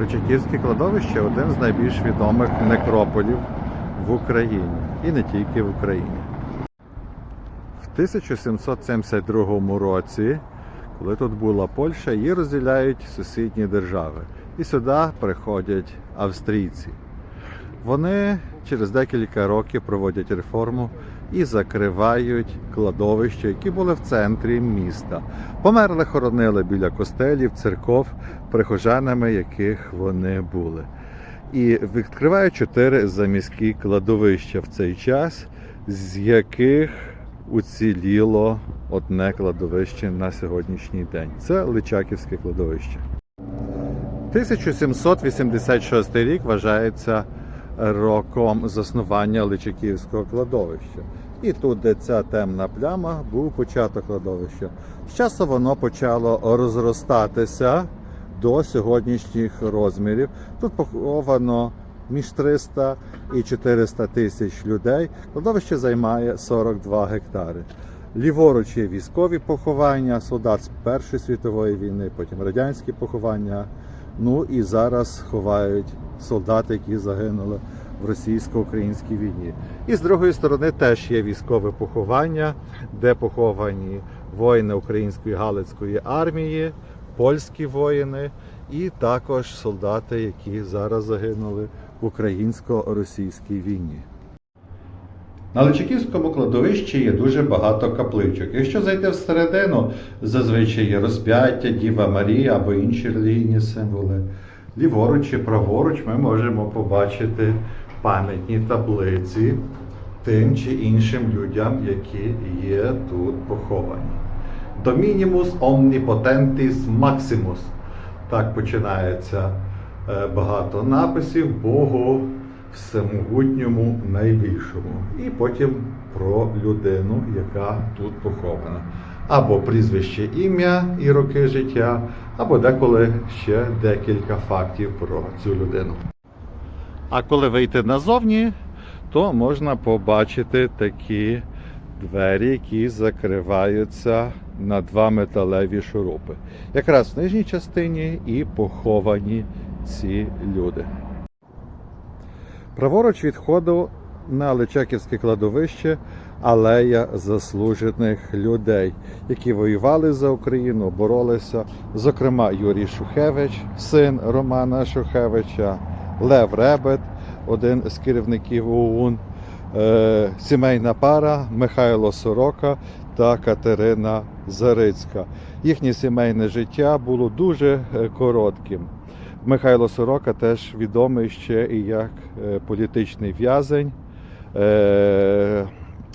Личаківське кладовище один з найбільш відомих некрополів в Україні і не тільки в Україні. В 1772 році, коли тут була Польща, її розділяють сусідні держави. І сюди приходять австрійці. Вони через декілька років проводять реформу і закривають кладовища, які були в центрі міста. Померли хоронили біля костелів, церков, прихожанами яких вони були. І відкривають чотири заміські кладовища в цей час, з яких уціліло одне кладовище на сьогоднішній день. Це Личаківське кладовище. 1786 рік вважається роком заснування Личаківського кладовища. І тут, де ця темна пляма, був початок кладовища. З часу воно почало розростатися до сьогоднішніх розмірів. Тут поховано між 300 і 400 тисяч людей. Кладовище займає 42 гектари. Ліворуч є військові поховання, солдат з Першої світової війни, потім радянські поховання. Ну і зараз ховають солдати, які загинули в російсько-українській війні. І з другої сторони теж є військове поховання, де поховані воїни української Галицької армії, польські воїни, і також солдати, які зараз загинули в українсько-російській війні. На Личаківському кладовищі є дуже багато капличок. Якщо зайти всередину, зазвичай є розп'яття, Діва Марія або інші релігійні символи. Ліворуч і праворуч ми можемо побачити пам'ятні таблиці тим чи іншим людям, які є тут поховані. Домінімус omnipotentis maximus. Так починається е, багато написів Богу всемогутньому найбільшому. І потім про людину, яка тут похована. Або прізвище ім'я і роки життя, або деколи ще декілька фактів про цю людину. А коли вийти назовні, то можна побачити такі двері, які закриваються на два металеві шурупи. Якраз в нижній частині і поховані ці люди. Праворуч від входу на Личаківське кладовище алея заслужених людей, які воювали за Україну, боролися. Зокрема, Юрій Шухевич, син Романа Шухевича, Лев Ребет, один з керівників ОУН, е, сімейна пара Михайло Сорока та Катерина Зарицька. Їхнє сімейне життя було дуже е, коротким. Михайло Сорока теж відомий ще і як е, політичний в'язень. Е,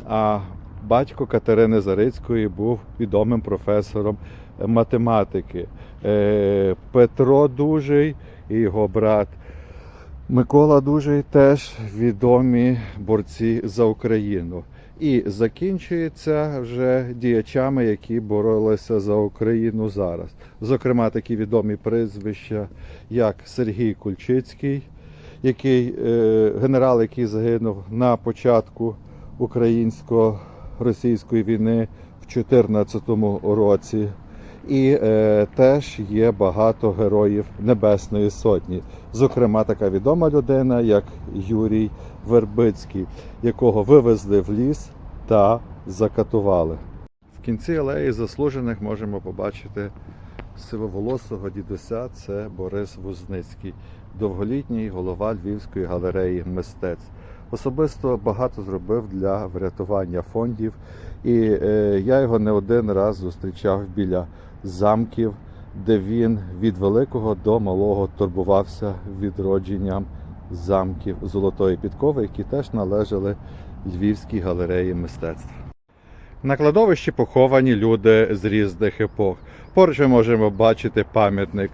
А батько Катерини Зарицької був відомим професором математики. Е, Петро Дужий і його брат Микола Дужий теж відомі борці за Україну. І закінчується вже діячами, які боролися за Україну зараз. Зокрема, такі відомі прізвища, як Сергій Кульчицький, який е, генерал, який загинув на початку українсько-російської війни в 2014 році. І е, теж є багато героїв Небесної Сотні. Зокрема, така відома людина, як Юрій Вербицький, якого вивезли в ліс та закатували. В кінці алеї заслужених можемо побачити сивоволосого дідуся. Це Борис Вузницький, довголітній голова Львівської галереї мистецтв. Особисто багато зробив для врятування фондів, і е, я його не один раз зустрічав біля замків, де він від великого до малого турбувався відродженням замків Золотої підкови, які теж належали Львівській галереї мистецтв. На кладовищі поховані люди з різних епох. Поруч ми можемо бачити пам'ятник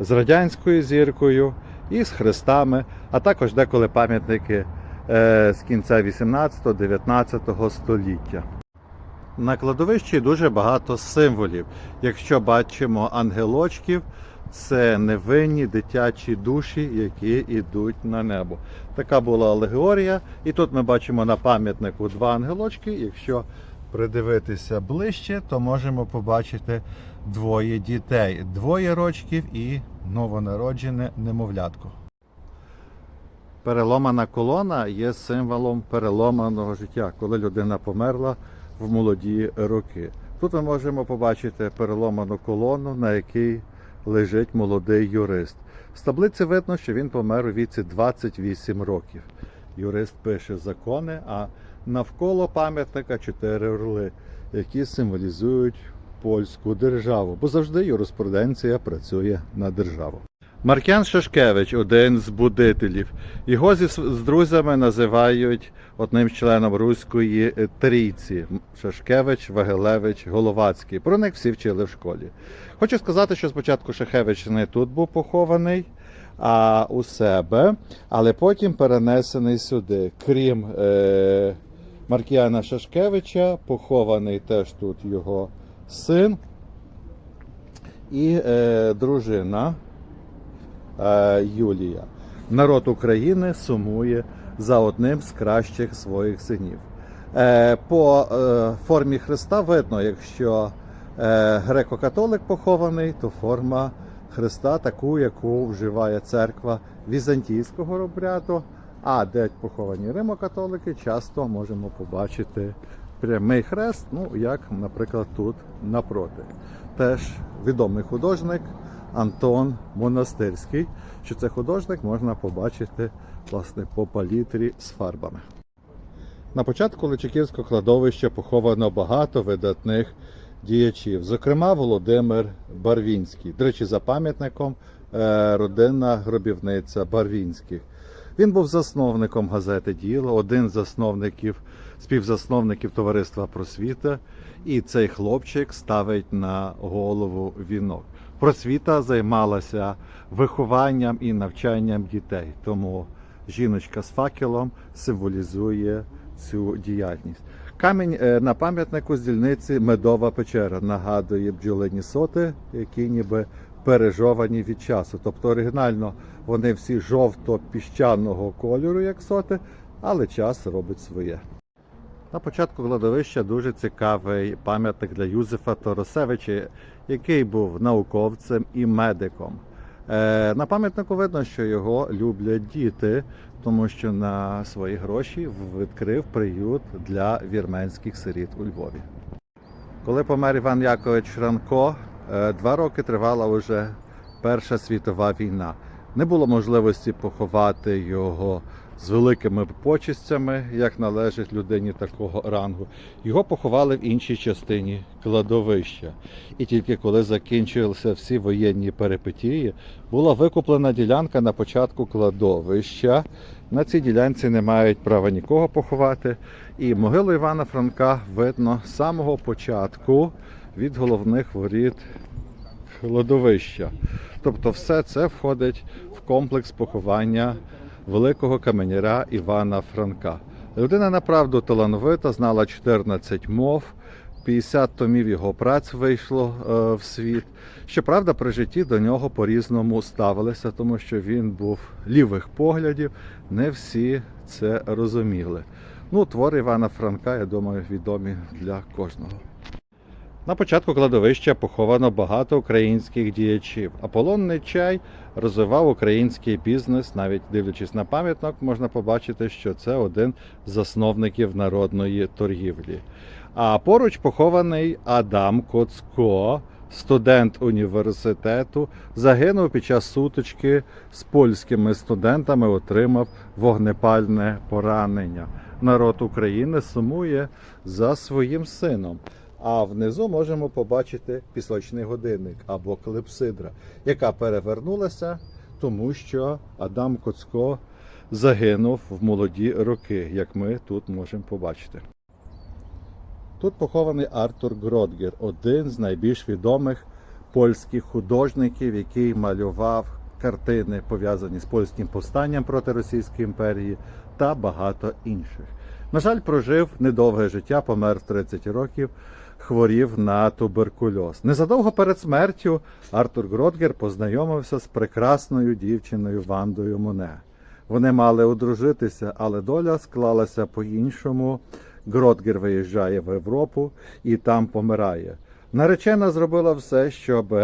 з радянською зіркою і з хрестами, а також деколи пам'ятники е, з кінця 18-19 століття. На кладовищі дуже багато символів. Якщо бачимо ангелочків, це невинні дитячі душі, які йдуть на небо. Така була алегорія. І тут ми бачимо на пам'ятнику два ангелочки. Якщо придивитися ближче, то можемо побачити двоє дітей, двоє рочків і новонароджене немовлятко. Переломана колона є символом переломаного життя, коли людина померла в молоді роки. Тут ми можемо побачити переломану колону, на якій лежить молодий юрист. З таблиці видно, що він помер у віці 28 років. Юрист пише закони, а навколо пам'ятника чотири орли, які символізують польську державу, бо завжди юриспруденція працює на державу. Маркян Шашкевич один з будителів. Його зі, з друзями називають одним членом руської е, трійці Шашкевич, Вагелевич, Головацький. Про них всі вчили в школі. Хочу сказати, що спочатку Шахевич не тут був похований, а у себе, але потім перенесений сюди. Крім е, Маркіяна Шашкевича, похований теж тут його син і е, дружина. Е, Юлія. Народ України сумує за одним з кращих своїх синів. Е, По е, формі Христа видно, якщо греко-католик похований, то форма Христа таку, яку вживає церква візантійського обряду. А де поховані римокатолики, часто можемо побачити прямий хрест, ну як, наприклад, тут напроти. Теж відомий художник Антон Монастирський. Що це художник можна побачити власне по палітрі з фарбами. На початку Личаківського кладовища поховано багато видатних діячів, зокрема Володимир Барвінський. До речі, за пам'ятником е, родинна гробівниця Барвінських. Він був засновником газети Діло, один з засновників, співзасновників товариства Просвіта. І цей хлопчик ставить на голову вінок. Просвіта займалася вихованням і навчанням дітей. Тому жіночка з факелом символізує цю діяльність. Камінь е, на пам'ятнику з дільниці Медова печера нагадує бджолині соти, які ніби пережовані від часу. Тобто оригінально вони всі жовто-піщаного кольору, як соти, але час робить своє. На початку кладовища дуже цікавий пам'ятник для Юзефа Торосевича, який був науковцем і медиком. Е, На пам'ятнику видно, що його люблять діти, тому що на свої гроші відкрив приют для вірменських сиріт у Львові. Коли помер Іван Якович Франко, е, два роки тривала вже Перша світова війна. Не було можливості поховати його з великими почестями, як належить людині такого рангу. Його поховали в іншій частині кладовища. І тільки коли закінчилися всі воєнні перипетії, була викуплена ділянка на початку кладовища. На цій ділянці не мають права нікого поховати. І могилу Івана Франка видно з самого початку від головних воріт кладовища. Тобто, все це входить в комплекс поховання великого каменяра Івана Франка. Людина направду талановита, знала 14 мов, 50 томів його праць вийшло е, в світ. Щоправда, при житті до нього по-різному ставилися, тому що він був лівих поглядів, не всі це розуміли. Ну, твори Івана Франка, я думаю, відомі для кожного. На початку кладовища поховано багато українських діячів. Аполлонний чай розвивав український бізнес. Навіть дивлячись на пам'ятник, можна побачити, що це один з засновників народної торгівлі. А поруч похований Адам Коцко, студент університету, загинув під час сутички з польськими студентами, отримав вогнепальне поранення. Народ України сумує за своїм сином. А внизу можемо побачити пісочний годинник або клепсидра, яка перевернулася, тому що Адам Коцко загинув в молоді роки, як ми тут можемо побачити. Тут похований Артур Гродгер, один з найбільш відомих польських художників, який малював картини, пов'язані з польським повстанням проти Російської імперії та багато інших. На жаль, прожив недовге життя, помер в 30 років, хворів на туберкульоз. Незадовго перед смертю Артур Гродгер познайомився з прекрасною дівчиною Вандою Моне. Вони мали одружитися, але доля склалася по-іншому. Гродгер виїжджає в Європу і там помирає. Наречена зробила все, щоб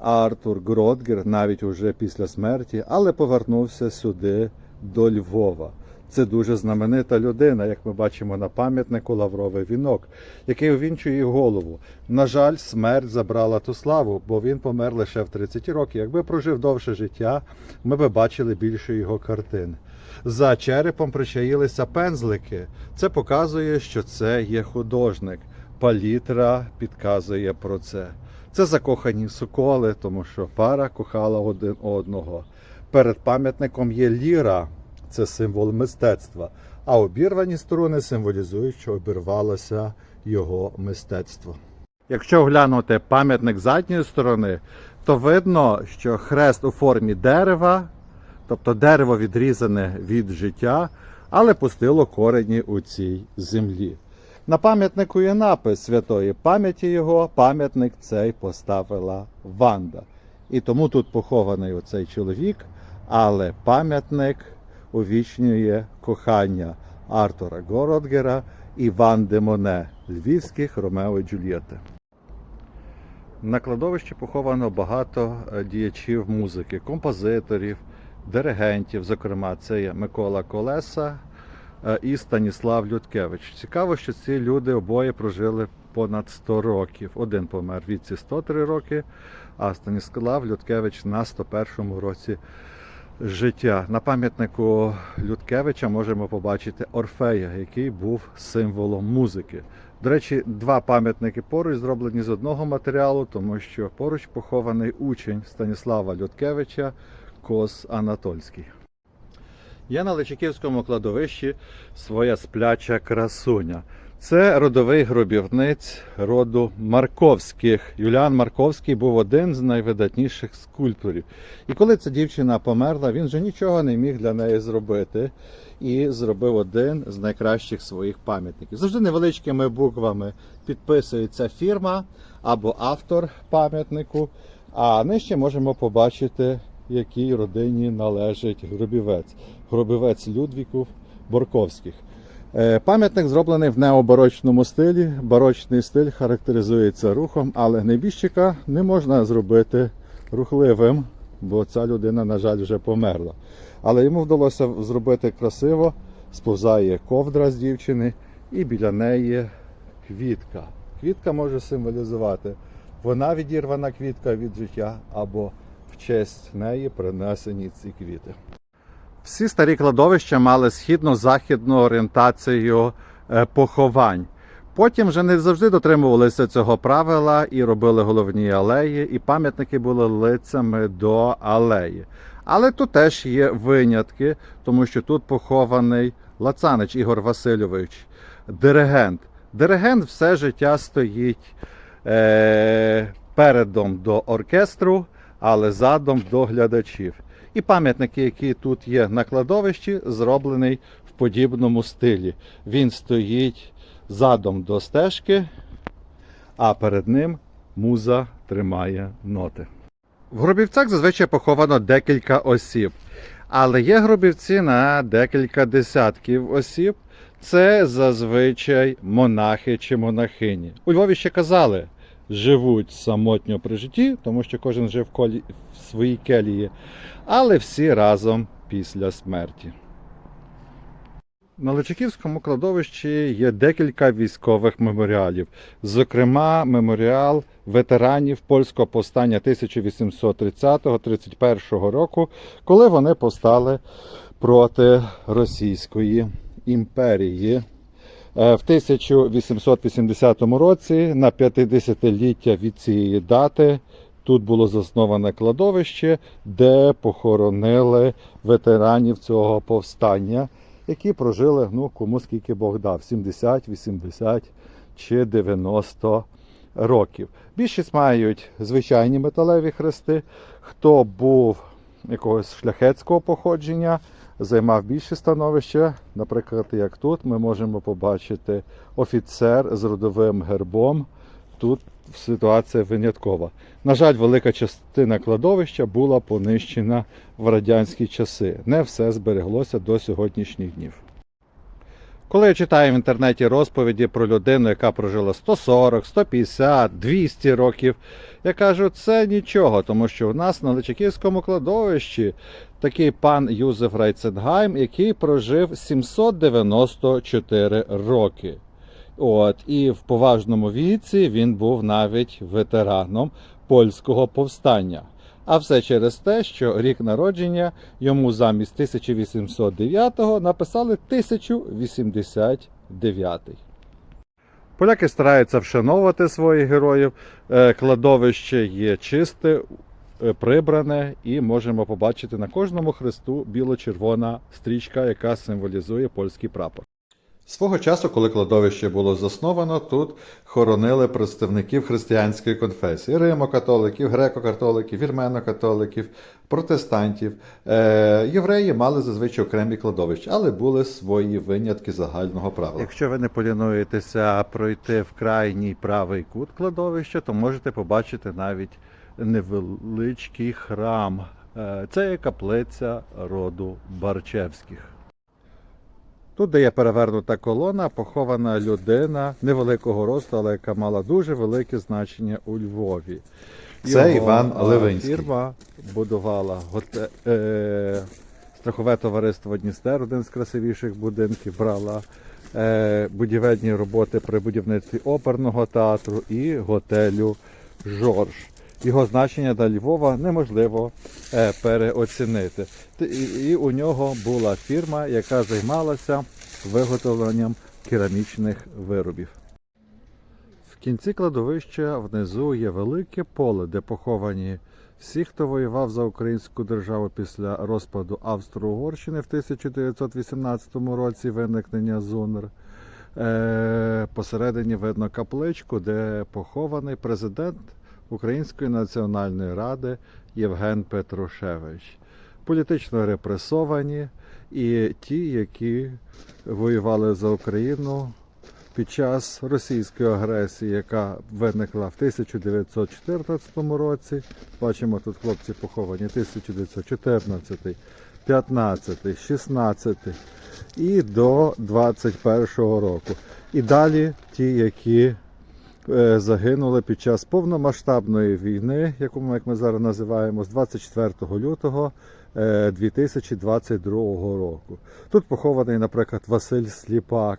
Артур Гродгер навіть уже після смерті, але повернувся сюди до Львова. Це дуже знаменита людина, як ми бачимо на пам'ятнику Лавровий вінок, який увінчує голову. На жаль, смерть забрала ту славу, бо він помер лише в 30 років. Якби прожив довше життя, ми би бачили більше його картин. За черепом причаїлися пензлики. Це показує, що це є художник. Палітра підказує про це. Це закохані соколи, тому що пара кохала один одного. Перед пам'ятником є ліра, це символ мистецтва. А обірвані струни символізують, що обірвалося його мистецтво. Якщо оглянути пам'ятник задньої сторони, то видно, що хрест у формі дерева, тобто дерево відрізане від життя, але пустило корені у цій землі. На пам'ятнику є напис святої пам'яті його, пам'ятник цей поставила Ванда. І тому тут похований оцей чоловік, але пам'ятник увічнює кохання Артура Городгера і Ванди Моне, львівських Ромео і Джульєти. На кладовищі поховано багато е, діячів музики, композиторів, диригентів. Зокрема, це є Микола Колеса е, і Станіслав Людкевич. Цікаво, що ці люди обоє прожили понад 100 років. Один помер в віці 103 роки, а Станіслав Людкевич на 101 році життя. На пам'ятнику Людкевича можемо побачити Орфея, який був символом музики. До речі, два пам'ятники поруч зроблені з одного матеріалу, тому що поруч похований учень Станіслава Людкевича Кос Анатольський. Є на Личаківському кладовищі своя спляча красуня. Це родовий гробівниць роду Марковських. Юліан Марковський був один з найвидатніших скульпторів. І коли ця дівчина померла, він вже нічого не міг для неї зробити і зробив один з найкращих своїх пам'ятників. Завжди невеличкими буквами підписується фірма або автор пам'ятнику. А нижче можемо побачити, якій родині належить гробівець. Гробівець Людвіків Борковських. Е, Пам'ятник зроблений в необарочному стилі. Барочний стиль характеризується рухом, але небіжчика не можна зробити рухливим, бо ця людина, на жаль, вже померла. Але йому вдалося зробити красиво, сповзає ковдра з дівчини, і біля неї квітка. Квітка може символізувати, вона відірвана квітка від життя, або в честь неї принесені ці квіти. Всі старі кладовища мали східно-західну орієнтацію е, поховань. Потім вже не завжди дотримувалися цього правила і робили головні алеї, і пам'ятники були лицями до алеї. Але тут теж є винятки, тому що тут похований Лацанич Ігор Васильович, диригент. Диригент все життя стоїть е, передом до оркестру, але задом до глядачів. І пам'ятники, які тут є на кладовищі, зроблений в подібному стилі. Він стоїть задом до стежки, а перед ним муза тримає ноти. В гробівцях зазвичай поховано декілька осіб, але є гробівці на декілька десятків осіб. Це зазвичай монахи чи монахині. У Львові ще казали, живуть самотньо при житті, тому що кожен жив колі... в своїй келії, але всі разом після смерті. На Личаківському кладовищі є декілька військових меморіалів, зокрема, меморіал ветеранів польського повстання 1830-31 року, коли вони повстали проти Російської імперії. Е, В 1880 році, на 50-ліття від цієї дати, тут було засноване кладовище, де похоронили ветеранів цього повстання, які прожили ну, кому скільки Бог дав 70, 80 чи 90 років. Більшість мають звичайні металеві хрести. Хто був якогось шляхетського походження, займав більше становище. Наприклад, як тут ми можемо побачити офіцер з родовим гербом. Тут ситуація виняткова. На жаль, велика частина кладовища була понищена в радянські часи. Не все збереглося до сьогоднішніх днів. Коли я читаю в інтернеті розповіді про людину, яка прожила 140, 150, 200 років, я кажу, це нічого, тому що у нас на Личаківському кладовищі такий пан Юзеф Райценгайм, який прожив 794 роки. От, і в поважному віці він був навіть ветераном польського повстання. А все через те, що рік народження йому замість 1809 написали 1089. Поляки стараються вшановувати своїх героїв. Е, Кладовище є чисте, е, прибране, і можемо побачити на кожному хресту біло-червона стрічка, яка символізує польський прапор. Свого часу, коли кладовище було засновано, тут хоронили представників християнської конфесії: римокатоликів, греко-католиків, вірмено-католиків, протестантів. Е, євреї мали зазвичай окремі кладовища, але були свої винятки загального правила. Якщо ви не полінуєтеся пройти в крайній правий кут кладовища, то можете побачити навіть невеличкий храм. Е, Це є каплиця роду Барчевських. Тут, де є перевернута колона, похована людина невеликого росту, але яка мала дуже велике значення у Львові. Це Іван а, Левинський. Фірма будувала готе... е... страхове товариство Дністер, один з красивіших будинків, брала е... будівельні роботи при будівництві оперного театру і готелю Жорж. Його значення для Львова неможливо е, переоцінити. І, у нього була фірма, яка займалася виготовленням керамічних виробів. В кінці кладовища внизу є велике поле, де поховані всі, хто воював за українську державу після розпаду Австро-Угорщини в 1918 році виникнення ЗУНР. Е, посередині видно капличку, де похований президент Української національної ради Євген Петрушевич. Політично репресовані і ті, які воювали за Україну під час російської агресії, яка виникла в 1914 році. Бачимо, тут хлопці поховані 1914, 15, 16 і до 21 року. І далі ті, які загинули під час повномасштабної війни, яку ми, як ми зараз називаємо, з 24 лютого е, 2022 року. Тут похований, наприклад, Василь Сліпак,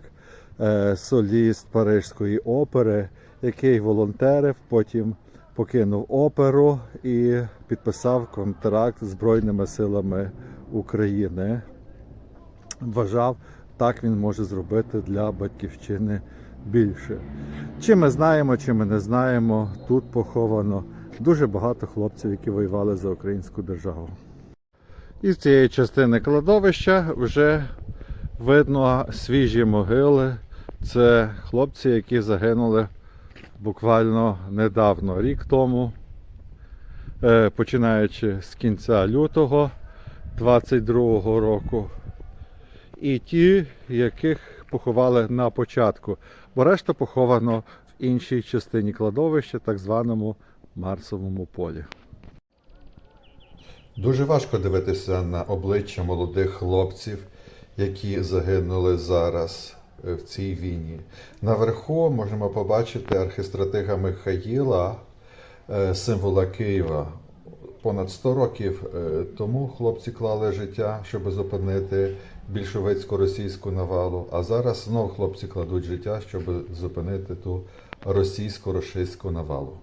е, соліст Парижської опери, який волонтерив, потім покинув оперу і підписав контракт з Збройними силами України. Вважав, так він може зробити для батьківщини більше. Чи ми знаємо, чи ми не знаємо, тут поховано дуже багато хлопців, які воювали за українську державу. Із цієї частини кладовища вже видно свіжі могили. Це хлопці, які загинули буквально недавно, рік тому, е, починаючи з кінця лютого 22-го року. І ті, яких поховали на початку, бо решта поховано в іншій частині кладовища, так званому Марсовому полі. Дуже важко дивитися на обличчя молодих хлопців, які загинули зараз е, в цій війні. Наверху можемо побачити архистратига Михаїла, е, символа Києва. Понад 100 років е, тому хлопці клали життя, щоб зупинити більшовицько-російську навалу. А зараз знов хлопці кладуть життя, щоб зупинити ту російсько-рашистську навалу.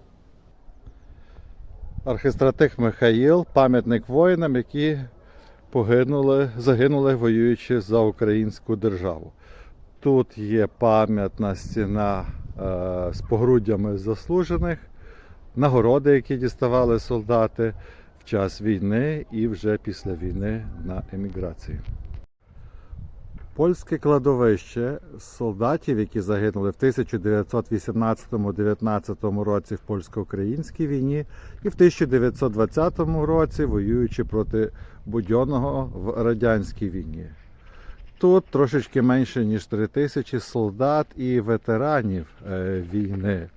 Архистратих Михаїл, пам'ятник воїнам, які погинули, загинули, воюючи за українську державу. Тут є пам'ятна стіна е, з погруддями заслужених, нагороди, які діставали солдати в час війни і вже після війни на еміграції. Польське кладовище солдатів, які загинули в 1918-19 році в польсько-українській війні, і в 1920 році воюючи проти Будьонного в радянській війні. Тут трошечки менше ніж 3 тисячі солдат і ветеранів е, війни.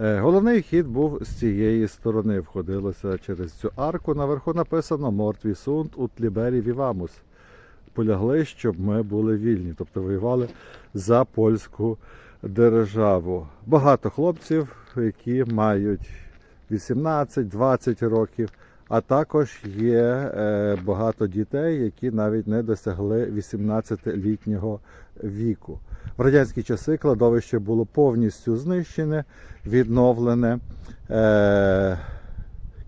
Е, Головний хід був з цієї сторони. Входилося через цю арку. Наверху написано Мортві Сунд ут Лібері Вівамус. Полягли, щоб ми були вільні, тобто воювали за польську державу. Багато хлопців, які мають 18-20 років, а також є е, багато дітей, які навіть не досягли 18-літнього віку. В радянські часи кладовище було повністю знищене, відновлене.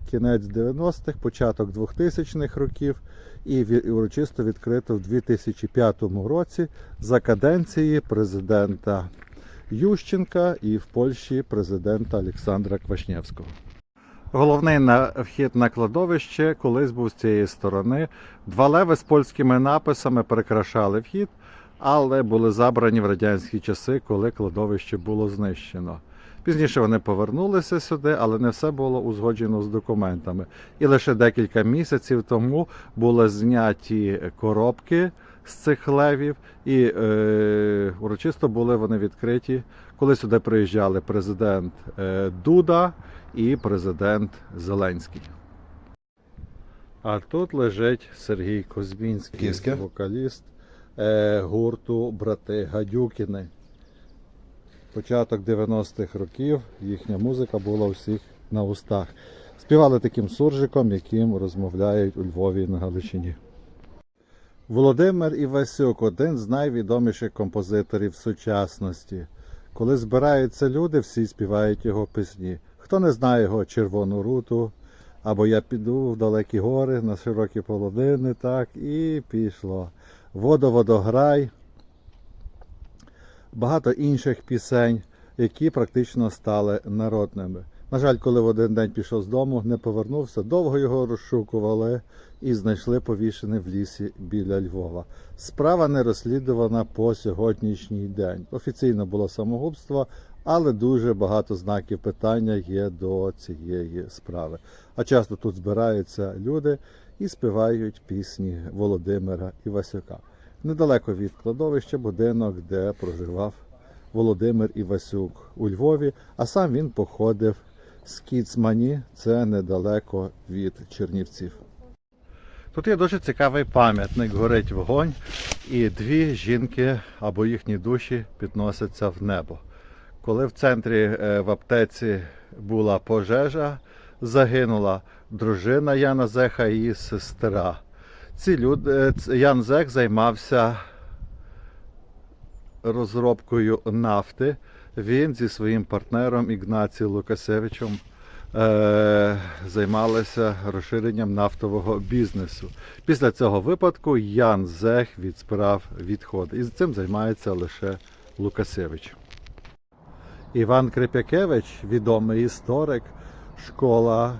Кінець 90-х, початок 2000-х років і урочисто відкрито в 2005 році за каденції президента Ющенка і в Польщі президента Олександра Квашнєвського. Головний вхід на кладовище колись був з цієї сторони. Два леви з польськими написами прикрашали вхід, але були забрані в радянські часи, коли кладовище було знищено. Пізніше вони повернулися сюди, але не все було узгоджено з документами. І лише декілька місяців тому були зняті коробки з цих левів, і е, урочисто були вони відкриті, коли сюди приїжджали президент е, Дуда і президент Зеленський. А тут лежить Сергій Козбінський, вокаліст е, гурту Брати Гадюкіни. Початок 90-х років їхня музика була у всіх на устах. Співали таким суржиком, яким розмовляють у Львові на Галичині. Володимир Івасюк один з найвідоміших композиторів сучасності. Коли збираються люди, всі співають його пісні. Хто не знає його червону руту, або я піду в далекі гори на широкі полонини, так, і пішло. Водо-водограй, багато інших пісень, які практично стали народними. На жаль, коли в один день пішов з дому, не повернувся, довго його розшукували і знайшли повішений в лісі біля Львова. Справа не розслідувана по сьогоднішній день. Офіційно було самогубство, але дуже багато знаків питання є до цієї справи. А часто тут збираються люди і співають пісні Володимира Івасюка. Недалеко від кладовища будинок, де проживав Володимир Івасюк у Львові, а сам він походив з Кіцмані, це недалеко від Чернівців. Тут є дуже цікавий пам'ятник, горить вогонь, і дві жінки або їхні душі підносяться в небо. Коли в центрі е, в аптеці була пожежа, загинула дружина Яна Зеха і її сестра. Ці люди, е, Ян Зех займався розробкою нафти. Він зі своїм партнером Ігнацієм Лукасевичем е, займалися розширенням нафтового бізнесу. Після цього випадку Ян Зех від справ відходить. І цим займається лише Лукасевич. Іван Крипякевич, відомий історик, школа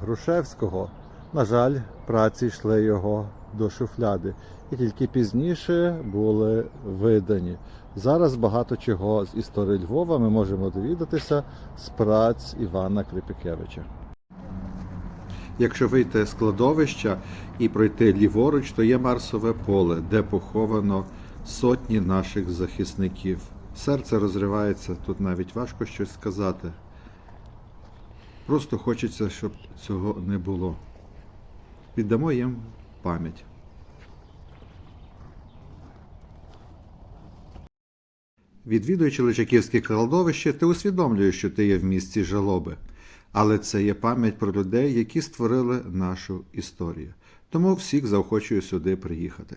Грушевського. На жаль, праці йшли його до шуфляди, і тільки пізніше були видані. Зараз багато чого з історії Львова ми можемо довідатися з праць Івана Крипякевича. Якщо вийти з кладовища і пройти ліворуч, то є Марсове поле, де поховано сотні наших захисників. Серце розривається, тут навіть важко щось сказати. Просто хочеться, щоб цього не було. Віддамо їм пам'ять. Відвідуючи Личаківське кладовище, ти усвідомлюєш, що ти є в місці жалоби. Але це є пам'ять про людей, які створили нашу історію. Тому всіх заохочую сюди приїхати.